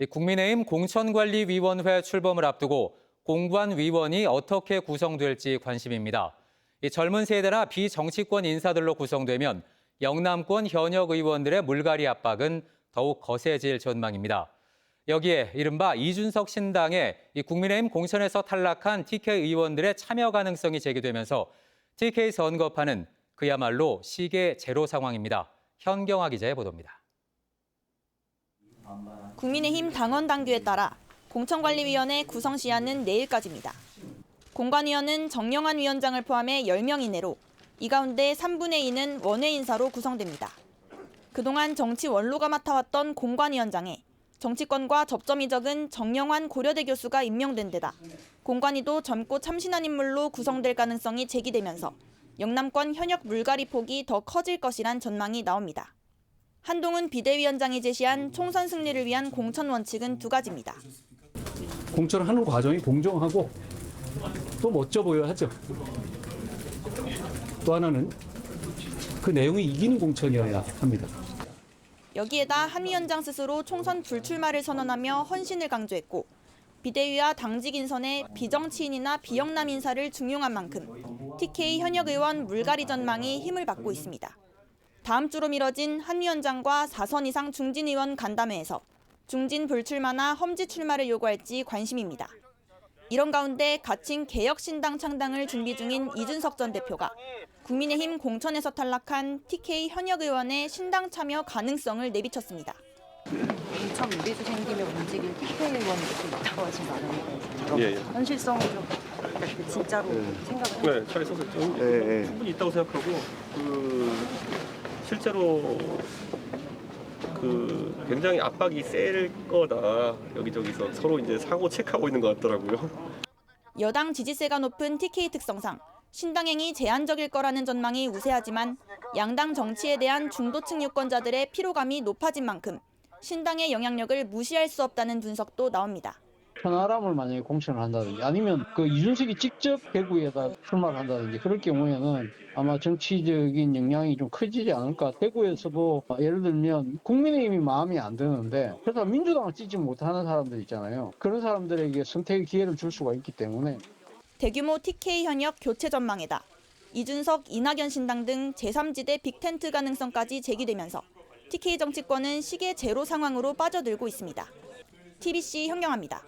이 국민의힘 공천관리위원회 출범을 앞두고 공관위원이 어떻게 구성될지 관심입니다. 이 젊은 세대나 비정치권 인사들로 구성되면 영남권 현역 의원들의 물갈이 압박은 더욱 거세질 전망입니다. 여기에 이른바 이준석 신당의 이 국민의힘 공천에서 탈락한 TK 의원들의 참여 가능성이 제기되면서 TK 선거판은 그야말로 시계 제로 상황입니다. 현경화 기자의 보도입니다. 국민의힘 당원 당규에 따라 공천관리위원회 구성 시한은 내일까지입니다. 공관위원은 정영환 위원장을 포함해 10명 이내로 이 가운데 3분의 2는 원외 인사로 구성됩니다. 그동안 정치 원로가 맡아왔던 공관위원장에 정치권과 접점이 적은 정영환 고려대 교수가 임명된 데다 공관위도 젊고 참신한 인물로 구성될 가능성이 제기되면서 영남권 현역 물갈이 폭이 더 커질 것이란 전망이 나옵니다. 한동훈 비대위원장이 제시한 총선 승리를 위한 공천 원칙은 두 가지입니다. 공천하는 과정이 공정하고 또 멋져 보여야 하죠. 또 하나는 그 내용이 이기는 공천이어야 합니다. 여기에다 한 위원장 스스로 총선 불출마를 선언하며 헌신을 강조했고 비대위와 당직 인선에 비정치인이나 비영남 인사를 중용한 만큼 TK 현역 의원 물갈이 전망이 힘을 받고 있습니다. 다음 주로 미뤄진 한 위원장과 4선 이상 중진 의원 간담회에서 중진 불출마나 험지 출마를 요구할지 관심입니다. 이런 가운데 갇힌 개혁신당 창당을 준비 중인 이준석 전 대표가 국민의힘 공천에서 탈락한 TK 현역 의원의 신당 참여 가능성을 내비쳤습니다. 공천 무리수 생기면 움직일 TK 의원이 좀 있다고 하신 거 아닙니까? 예, 예. 현실성을 좀 진짜로 생각을 네, 잘. 예, 예. 충분히 있다고 생각하고 그 실제로 그 굉장히 압박이 셀 거다 여기저기서 서로 이제 사고 체크하고 있는 것 같더라고요. 여당 지지세가 높은 TK 특성상 신당행이 제한적일 거라는 전망이 우세하지만 양당 정치에 대한 중도층 유권자들의 피로감이 높아진 만큼 신당의 영향력을 무시할 수 없다는 분석도 나옵니다. 천하람을 만약에 공천을 한다든지 아니면 그 이준석이 직접 대구에다 출마를 한다든지 그럴 경우에는 아마 정치적인 영향이 좀 커지지 않을까. 대구에서도 예를 들면 국민의힘이 마음이 안 드는데 그래서 민주당을 찍지 못하는 사람들 있잖아요. 그런 사람들에게 선택의 기회를 줄 수가 있기 때문에 대규모 TK 현역 교체 전망에다 이준석, 이낙연 신당 등 제3지대 빅텐트 가능성까지 제기되면서 TK 정치권은 시계 제로 상황으로 빠져들고 있습니다. TBC 현경합니다.